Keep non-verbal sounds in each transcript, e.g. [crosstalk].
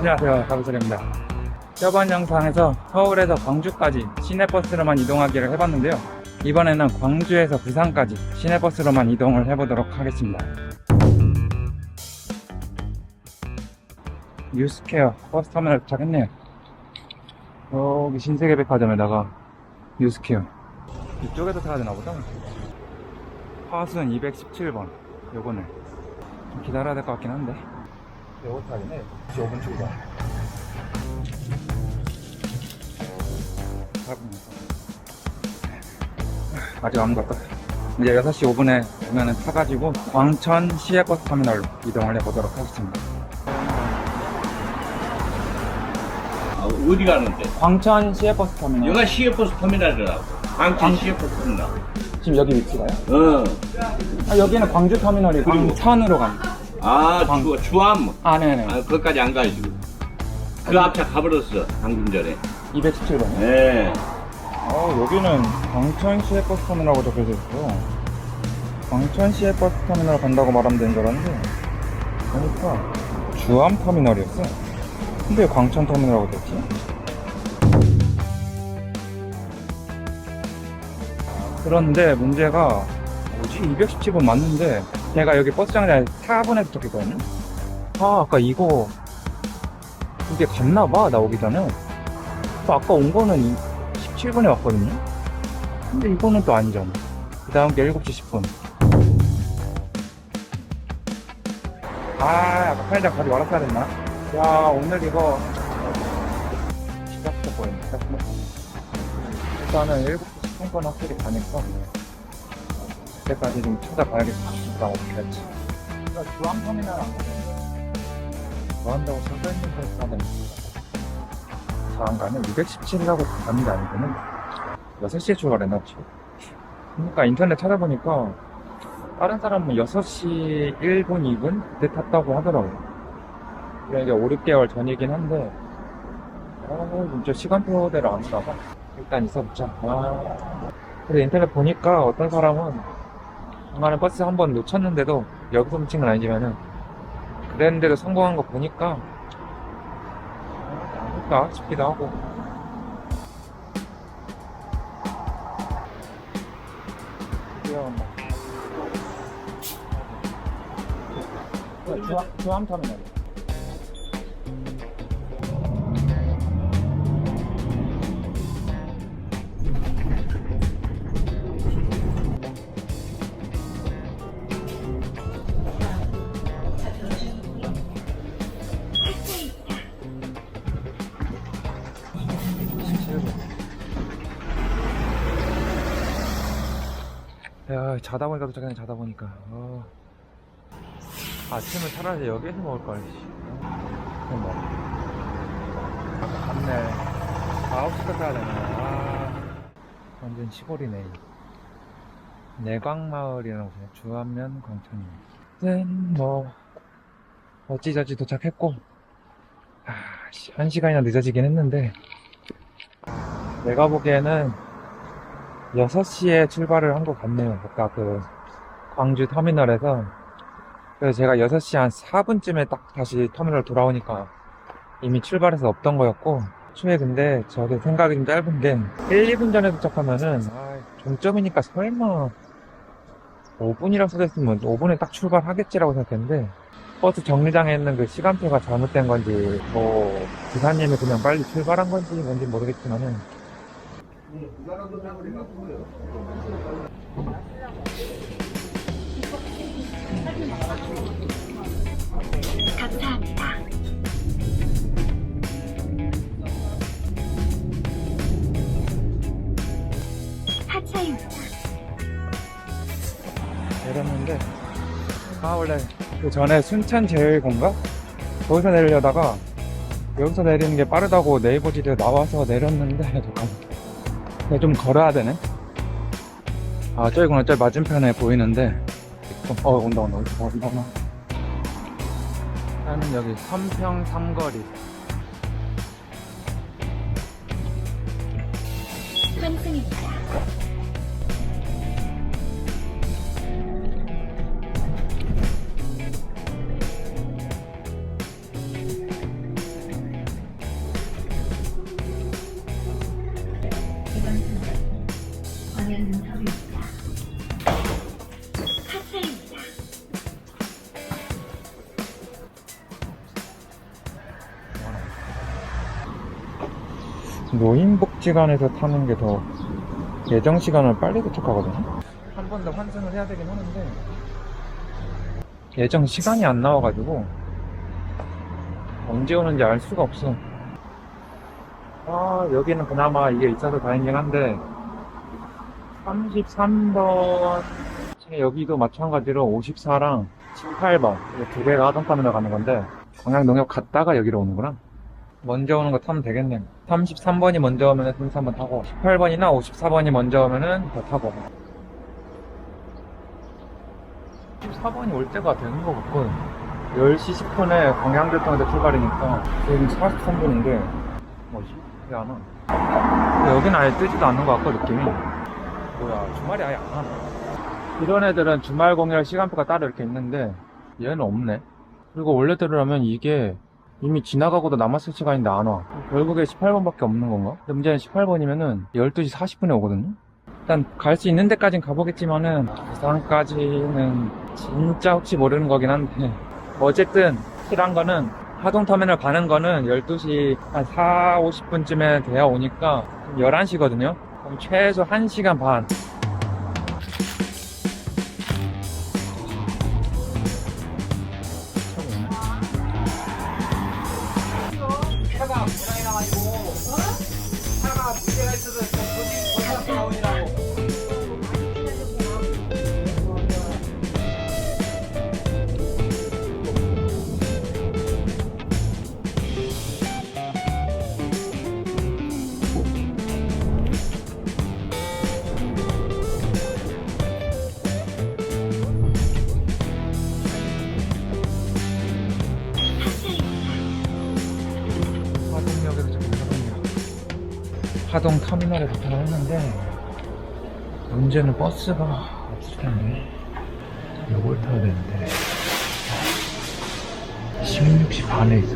안녕하세요 가부설입니다. 저번 영상에서 서울에서 광주까지 시내버스로만 이동하기를 해봤는데요. 이번에는 광주에서 부산까지 시내버스로만 이동을 해보도록 하겠습니다. 뉴스케어 버스터미널 도착했네요. 여기 신세계백화점에다가 뉴스케어. 이쪽에서 타야 되나 보다. 화순 217번 요거는 좀 기다려야 될 것 같긴 한데 되네 5분 출발 아직 안 갔다 이제 6시 5분에 오면은 타가지고 광천 시외버스 터미널로 이동을 해보도록 하겠습니다 아, 어디 가는데? 광천 시외버스 터미널 여기가 시외버스 터미널이라고. 광천 시외버스 터미널. 지금 여기 위치가요? 어. 아, 여기는 광주 터미널이 광천으로 갑니다 아, 광- 주, 주암. 아 네네 아, 거기까지 안 가요, 지금. 그 앞차 가버렸어, 방금 전에. 217번이요? 네. 어, 여기는 광천시외 버스 터미널하고 적혀져 있어요. 광천시외 버스 터미널 간다고 말하면 되는 줄 알았는데, 보니까 주암 터미널이었어. 근데 왜 광천 터미널하고 됐지? 그런데 문제가, 뭐지? 217번 맞는데, 제가 여기 버스 정류장에 4분에 도착했거든요? 아, 아까 이거, 이게 갔나 봐, 나 오기 전에. 또 아까 온 거는 이- 17분에 왔거든요? 근데 이거는 또 아니잖아. 그 다음 게 7시 10분. 아, 아까 편의점 가지 말았어야 됐나? 야, 오늘 이거. 시작부터 보였네. 일단은 7시 10분 건 확실히 가니까. 그때까지 좀 찾아봐야겠다. 어떻게 할지. 그러니까 주암터미널 안 가네. 뭐 한다고 써있는 걸 사야 되는 다음 가면 217이라고 가는 게 아니고는 6시에 출발했나 혹시? 그러니까 인터넷 찾아보니까 다른 사람은 6시 1분, 2분 그때 탔다고 하더라고요. 그러니까 5, 6개월 전이긴 한데 어, 진짜 시간표대로 안 나가. 일단 있어보자. 아. 그래서 인터넷 보니까 어떤 사람은 중간에 버스 한 번 놓쳤는데도 여기서 훔친 건 아니지만은 그랬는데도 성공한 거 보니까 아닐까 싶기도 하고. 주암, 주암 터미널 야 자다 보니까 도착했네 자다 보니까. 어. 아침을 차라리 여기에서 먹을걸 씨. 그럼 뭐. 갔네 9시부터 타야 되네 아. 완전 시골이네. 내광마을이라고 해요 주안면 광천이. 뭐. 어찌저찌 도착했고. 아, 씨, 한 시간이나 늦어지긴 했는데. 내가 보기에는 6시에 출발을 한 것 같네요. 아까 그 광주 터미널에서. 그래서 제가 6시 한 4분쯤에 딱 다시 터미널 돌아오니까 이미 출발해서 없던 거였고, 초에 근데 저게 생각이 좀 짧은 게 1, 2분 전에 도착하면은, 아, 종점이니까 설마 5분이라고 써졌으면 5분에 딱 출발하겠지라고 생각했는데, 버스 정류장에 있는 그 시간표가 잘못된 건지, 뭐, 기사님이 그냥 빨리 출발한 건지 뭔지 모르겠지만은, 감사합니다. 하차입니다. 내렸는데 아 원래 그 전에 순천 제일공가 거기서 내리려다가 여기서 내리는 게 빠르다고 네이버 지도에 나와서 내렸는데 [laughs] 잠깐만 좀 걸어야 되네. 아 저기구나 저기 맞은편에 보이는데. 어 온다 온다 온다 온다 나는 여기 삼평 삼거리 노인복지관에서 타는 게 더 예정 시간을 빨리 도착하거든요. 한 번 더 환승을 해야 되긴 하는데 예정 시간이 안 나와가지고 언제 오는지 알 수가 없어. 아 여기는 그나마 이게 있어서 다행이긴 한데 33번 여기도 마찬가지로 54랑 18번 두 개가 하동타면을 가는 건데 광양농협 갔다가 여기로 오는구나. 먼저 오는 거 타면 되겠네. 33번이 먼저 오면은 33번 타고 18번이나 54번이 먼저 오면은 더 타고 14번이 올 때가 되는 거 같거든. 10시 10분에 광양교통에서 출발이니까 지금 43분인데 뭐지? 왜 안 와? 여기는 아예 뜨지도 않는 것 같고 느낌이 뭐야 주말이 아예 안 하네 이런 애들은 주말 공휴일 시간표가 따로 이렇게 있는데 얘는 없네 그리고 원래대로라면 이게 이미 지나가고도 남았을 시간인데 안 와. 결국에 18번밖에 없는 건가? 근데 문제는 18번이면은 12시 40분에 오거든요? 일단 갈 수 있는 데까진 가보겠지만은 부산까지는 진짜 혹시 모르는 거긴 한데 [laughs] 어쨌든 확실한 거는 하동터미널 가는 거는 12시 한 4, 50분쯤에 돼야 오니까 11시거든요? 그럼 최소 1시간 반 하동 터미널에 도착을 했는데 문제는 버스가 없을 텐데 요걸 타야 되는데. 16시 반에 있어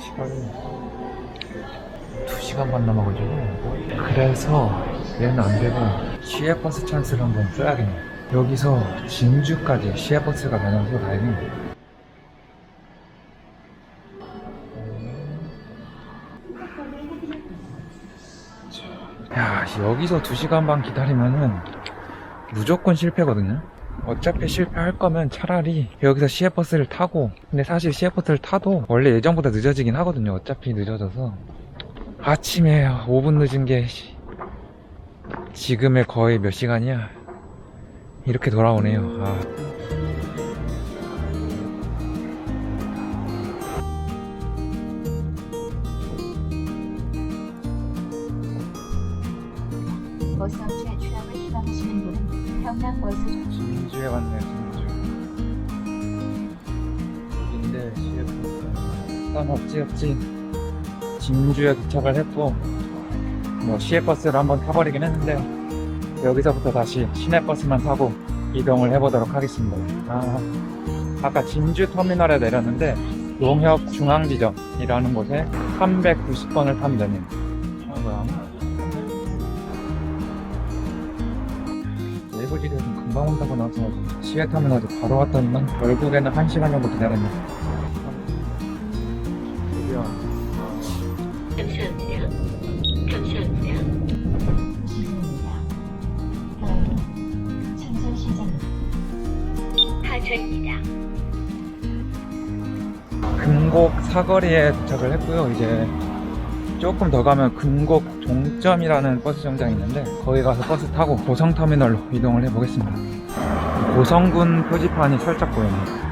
시간이 2시간 반 남아가지고. 그래서 얘는 안 되고 시외버스 찬스를 한번 써야겠네. 여기서 진주까지 시외버스가 가면서 다행히 야, 여기서 2시간 반 기다리면은 무조건 실패거든요. 어차피 실패할 거면 차라리 여기서 시외버스를 타고 근데 사실 시외버스를 타도 원래 예정보다 늦어지긴 하거든요. 어차피 늦어져서 아침에 5분 늦은 게 씨, 지금의 거의 몇 시간이야? 이렇게 돌아오네요. 아. 버스 업체 출항을 희망하시는 분은 평남버스 진주에 왔네 진주 여긴데 시외버스 난 없지 없지. 진주에 도착을 했고 뭐 시외버스를 한번 타버리긴 했는데 여기서부터 다시 시내버스만 타고 이동을 해보도록 하겠습니다. 아, 아까 진주 터미널에 내렸는데 농협 중앙지점이라는 곳에 390번을 타면 되네요 아 뭐야 금방 온다고 나서 시외 터미널도 바로 왔더니만 결국에는 1시간 정도 기다렸네 드디어 감사합니다. 감사합니다. 다음은 천설시장입니다. 하주입니다. 금곡 사거리에 도착을 했고요. 이제 조금 더 가면 금곡 종점이라는 버스 정장이 있는데 거기 가서 버스 타고 고성터미널로 이동을 해보겠습니다. 고성군 표지판이 살짝. 감사합니다.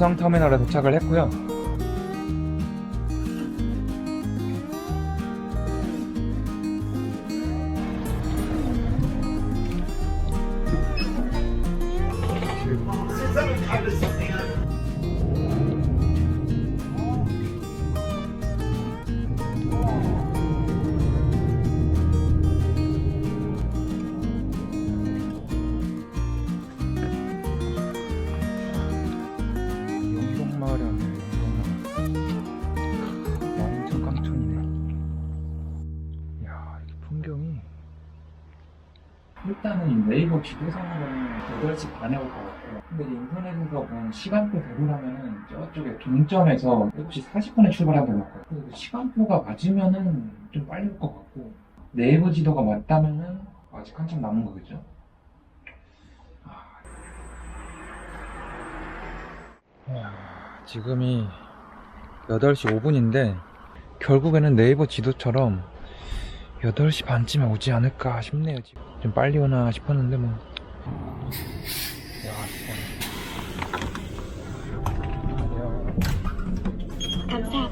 고성 터미널에 도착을 했고요. 지도상으로는 8시 반에 올 것 같아요. 근데 인터넷에서 본 시간표 대로라면은 저쪽에 동점에서 7시 40분에 출발한다고 그 시간표가 맞으면은 좀 빨리 올 것 같고 네이버 지도가 맞다면은 아직 한참 남은 거겠죠? 아, 지금이 8시 5분인데 결국에는 네이버 지도처럼 8시 반쯤에 오지 않을까 싶네요 지금 좀 빨리 오나 싶었는데 뭐 야, 감사합니다.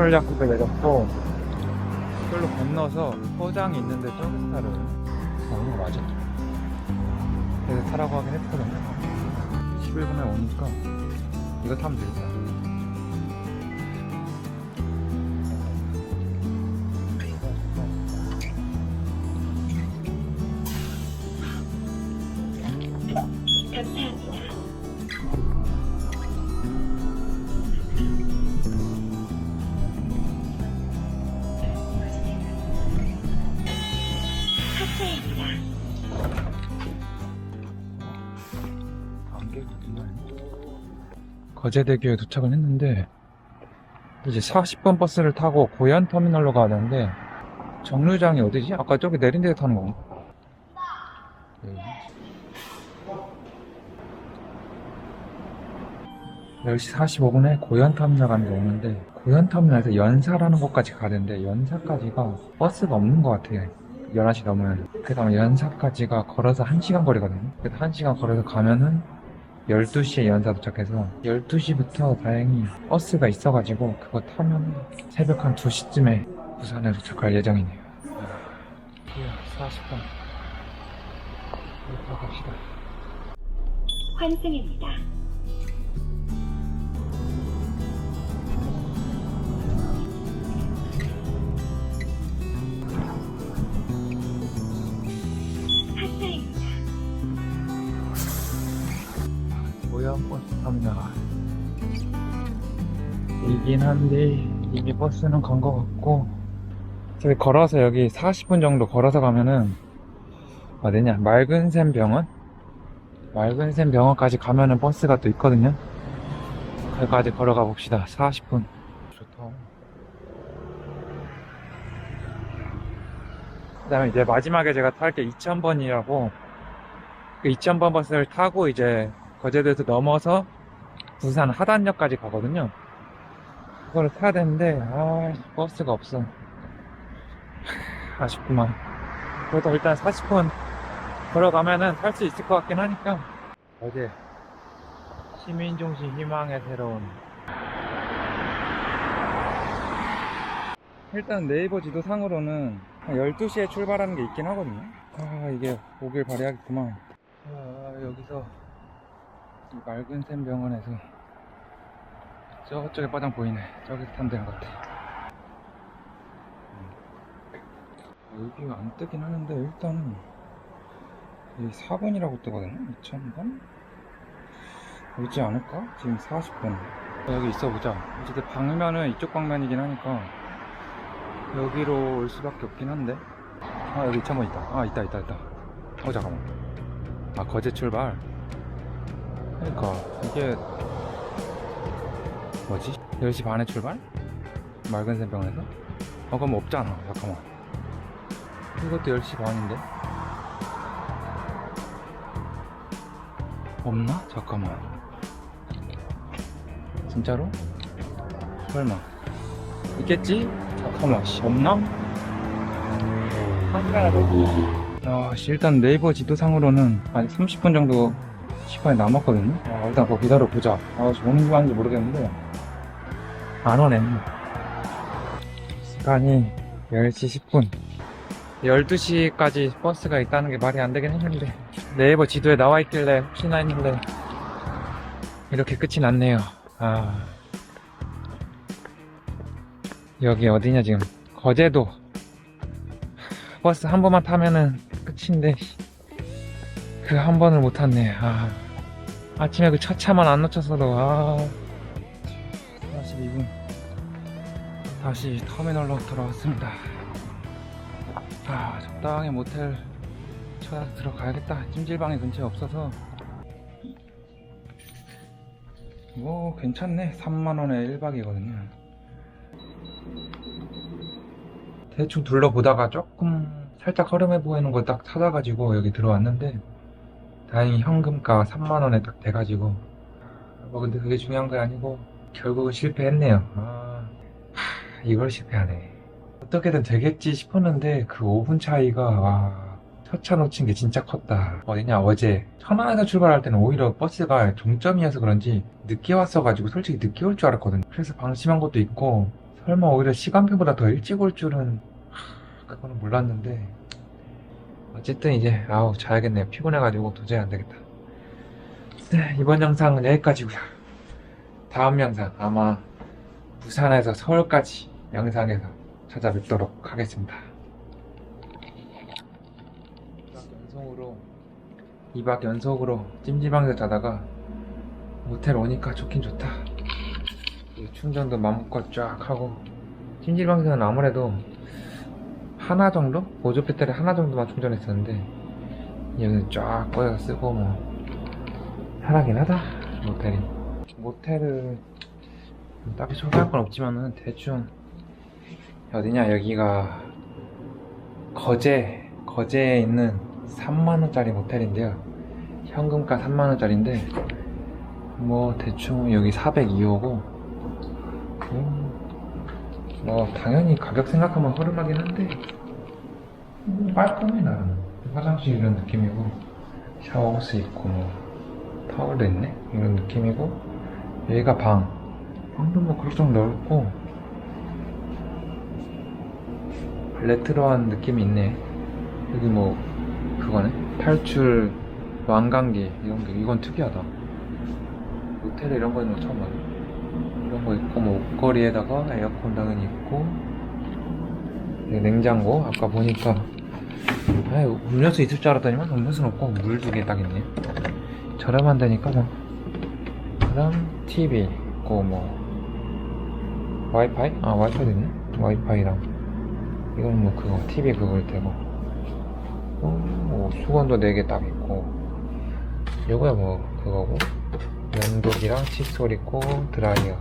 성술약국에 내렸고 이걸로 건너서 포장이 있는데 저기서 타를 오는 거 맞아. 그래서 타라고 하긴 했거든요. 11분에 오니까 이거 타면 되겠다. 거제대교에 도착을 했는데 이제 40번 버스를 타고 고현터미널로 가야 되는데 정류장이 어디지? 아까 저기 내린 데에 타는 건가? 여기. 10시 45분에 고현터미널 가는 게 오는데 고현터미널에서 연사라는 곳까지 가야 되는데 연사까지가 버스가 없는 것 같아요 11시 넘으면 그래서 아마 연사까지가 걸어서 1시간 거리거든요 그래서 1시간 걸어서 가면은 12시에 연사 도착해서 12시부터 다행히 버스가 있어가지고 그거 타면 새벽 한 2시쯤에 부산에 도착할 예정이네요. 40분 갑시다. 환승입니다. 고양 버스 탑니다. 이긴 한데 이미 버스는 간 것 같고 저기 걸어서 여기 40분 정도 걸어서 가면은 어디냐? 맑은샘 병원? 맑은샘 병원까지 가면은 버스가 또 있거든요. 거기까지 걸어가 봅시다. 40분. 좋다. 그 다음에 이제 마지막에 제가 탈 게 2000번이라고 그 2000번 버스를 타고 이제 거제도에서 넘어서 부산 하단역까지 가거든요. 그거를 타야 되는데 아 버스가 없어. 아쉽구만. 그래도 일단 40분 걸어가면은 탈 수 있을 것 같긴 하니까 어제 시민중심 희망의 새로운 일단 네이버 지도 상으로는 12시에 출발하는 게 있긴 하거든요. 아 이게 오길 바래야겠구만. 아 여기서 이 맑은 샘 병원에서 저쪽에 바닥 보이네. 저기서 되는 것 같아. 음. 여기 안 뜨긴 하는데 일단은 이 4번이라고 뜨거든요. 2000번? 오지 않을까? 지금 40분. 여기 있어 보자. 어쨌든 방면은 이쪽 방면이긴 하니까 여기로 올 수밖에 없긴 한데. 아 여기 2000번 있다. 아 있다 있다 있다. 어 잠깐만. 아 거제 출발. 그러니까 이게 뭐지? 10시 반에 출발? 맑은 샘병원에서? 어 그럼 없잖아 잠깐만 이것도 10시 반인데 없나? 잠깐만 진짜로? 설마 있겠지? 잠깐만 씨 없나? 아, 씨, 일단 네이버 지도상으로는 한 30분 정도 시간이 남았거든요. 아, 일단 그거 기다려보자. 아, 저 오는 줄 아는지 모르겠는데. 안 오네. 시간이 10시 10분. 12시까지 버스가 있다는 게 말이 안 되긴 했는데. 네이버 지도에 나와 있길래 혹시나 했는데 이렇게 끝이 났네요. 아 여기 어디냐 지금 거제도 버스 한 번만 타면은 끝인데 그 한 번을 못 탔네. 아 아침에 그 첫 차만 안 놓쳤어도 아 42분 다시 터미널로 돌아왔습니다. 아 적당히 모텔 찾아서 들어가야겠다. 찜질방이 근처에 없어서 뭐 괜찮네. 3만원에 1박이거든요. 대충 둘러보다가 조금 살짝 허름해 보이는 거 딱 찾아가지고 여기 들어왔는데 다행히 현금가 3만원에 딱 돼가지고 뭐 근데 그게 중요한 게 아니고 결국은 실패했네요. 아, 하, 이걸 실패하네. 어떻게든 되겠지 싶었는데 그 5분 차이가 와, 첫차 놓친 게 진짜 컸다. 어디냐 어제 천안에서 출발할 때는 오히려 버스가 종점이어서 그런지 늦게 왔어가지고 솔직히 늦게 올 줄 알았거든요. 그래서 방심한 것도 있고 설마 오히려 시간표보다 더 일찍 올 줄은 하, 그거는 몰랐는데 어쨌든 이제 아우 자야겠네요. 피곤해가지고 도저히 안 되겠다. 네, 이번 영상은 여기까지고요. 다음 영상 아마 부산에서 서울까지 영상에서 찾아뵙도록 하겠습니다. 2박 연속으로 2박 연속으로 찜질방에서 자다가 모텔 오니까 좋긴 좋다. 이 충전도 마음껏 쫙 하고 찜질방에서는 아무래도 하나 정도? 보조 배터리 하나 정도만 충전했었는데 여기는 쫙 꽂아서 쓰고 뭐 편하긴 하다 모텔이 모텔을 딱히 소개할 건 없지만은 대충 어디냐 여기가 거제 거제에 있는 3만원짜리 모텔인데요 현금가 3만원짜리인데 뭐 대충 여기 402호고 음, 뭐 당연히 가격 생각하면 허름하긴 한데 음, 깔끔해 나름 화장실 이런 느낌이고 샤워호스 있고 뭐 타월도 있네? 이런 느낌이고 여기가 방. 방도 뭐 그럭저럭 넓고 레트로한 느낌이 있네. 여기 뭐 그거네? 탈출 왕관기 이런 게. 이건 특이하다. 호텔에 이런 거 있는 거 처음 봤네. 이런 거 있고 뭐 옷걸이에다가 에어컨 당연히 있고 냉장고. 아까 보니까. 아 음료수 있을 줄 알았더니만 음료수는 없고 물 두 개 딱 있네. 저렴한다니까 뭐. 그다음 TV 있고 뭐. 와이파이? 아 와이파이도 있네. 와이파이랑. 이건 뭐 그거 TV 그걸 되고 어, 뭐 수건도 4개 딱 있고. 요거야 뭐 그거고. 면도기랑 칫솔 있고 드라이어.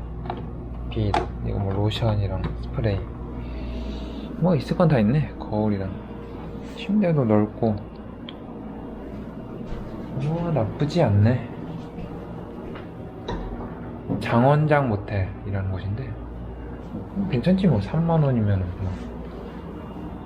빗 이거 뭐 로션이랑 스프레이 뭐 있을 건 다 있네. 거울이랑. 침대도 넓고. 뭐 나쁘지 않네. 장원장 모텔이라는 곳인데. 음, 괜찮지 뭐. 3만원이면 뭐